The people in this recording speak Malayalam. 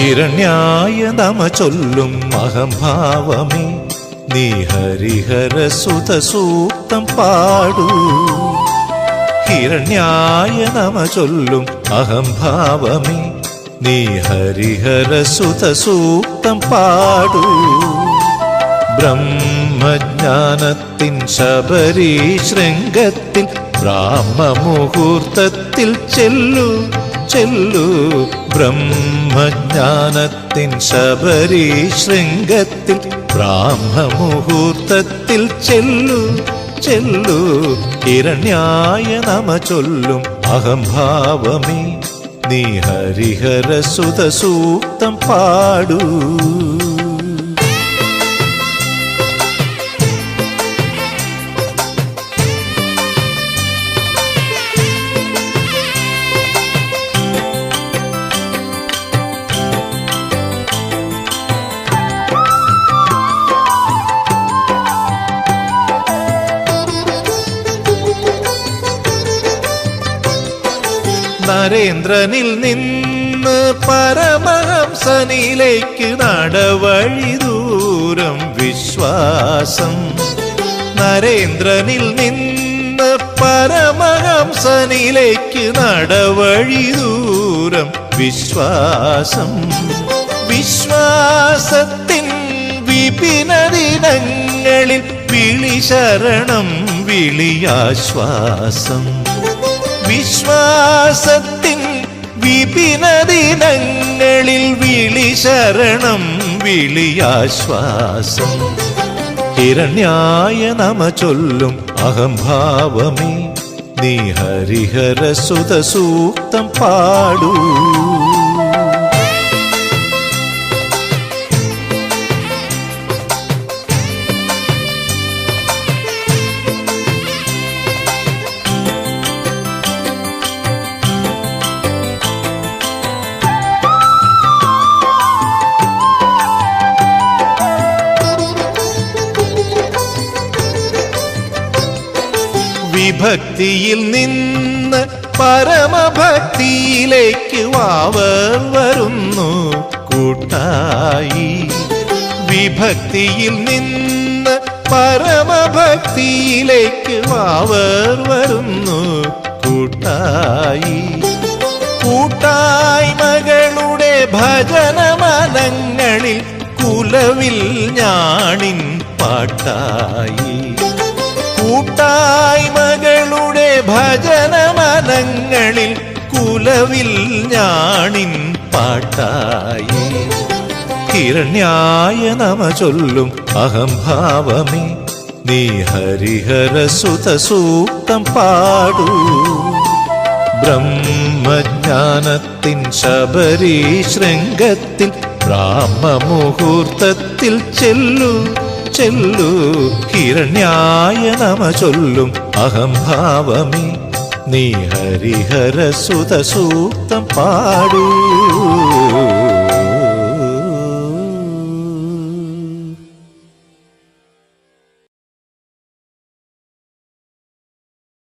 ഹിരണ്യായ നമ ചൊല്ലും അഹംഭാവമേ നീ ഹരിഹര സുത സൂക്തം പാടൂ. ഹിരണ്യായ നമ ചൊല്ലും അഹംഭാവമേ. നീ ഹരിഹര സുത സൂക്തം പാടൂ. ബ്രഹ്മജ്ഞാനത്തിൻ ശബരീ ശൃംഗത്തിൽ ബ്രാഹ്മമുഹൂർത്തത്തിൽ ചെല്ലു. ചെല്ലു. ബ്രഹ്മജ്ഞാനത്തിൻ ശബരി ശൃംഗത്തിൽ ബ്രാഹ്മമുഹൂർത്തത്തിൽ ചെല്ലു. ചെല്ലു. ഹിരണ്യായ നമ ചൊല്ലും. അഹംഭാവമേ നീ ഹരിഹര സുതസൂക്തം പാടൂ. നരേന്ദ്രനിൽ നിന്ന് പരമഹംസനിലേക്ക് നടവഴി ദൂരം വിശ്വാസം. നരേന്ദ്രനിൽ നിന്ന് പരമഹംസനിലേക്ക് നടവഴി ദൂരം വിശ്വാസം. വിശ്വാസത്തിൻ വിപിനദിനങ്ങളിൽ വിളി ശരണം വിളിയാശ്വാസം. വിശ്വാസത്തിൻ വിപിന ദിനങ്ങളിൽ വിളി ശരണം വിളിയാശ്വാസം ഹിരണ്യായ നമ ചൊല്ലും അഹംഭാവമേ. നീ ഹരിഹര സുതസൂക്തം പാടൂ. വിഭക്തിയിൽ നിന്ന് പരമഭക്തിയിലേക്ക് വാവർ വരുന്നു. കൂട്ടായി വിഭക്തിയിൽ നിന്ന് പരമഭക്തിയിലേക്ക് വാവർ വരുന്നു. കൂട്ടായി കൂട്ടായി മകളുടെ ഭജനമനങ്ങളിൽ കുലവിൽ ഞാണിൻ പാട്ടായി. കൂട്ടായ്മകളുടെ ഭജനമനങ്ങളിൽ കുലവിൽ ഞാണിൻ പാട്ടായി. ഹിരണ്യായ നമ ചൊല്ലും അഹംഭാവമേ നീ ഹരിഹര സുത സൂക്തം പാടൂ. ബ്രഹ്മജ്ഞാനത്തിൻ ശബരീ ശൃംഗത്തിൽ ബ്രാഹ്മമുഹൂർത്തത്തിൽ ചെല്ലു. ചെല്ലു ഹിരണ്യായ നമ ചൊല്ലും. അഹംഭാവമേ നീ ഹരിഹര സുതസൂക്തം പാടൂ.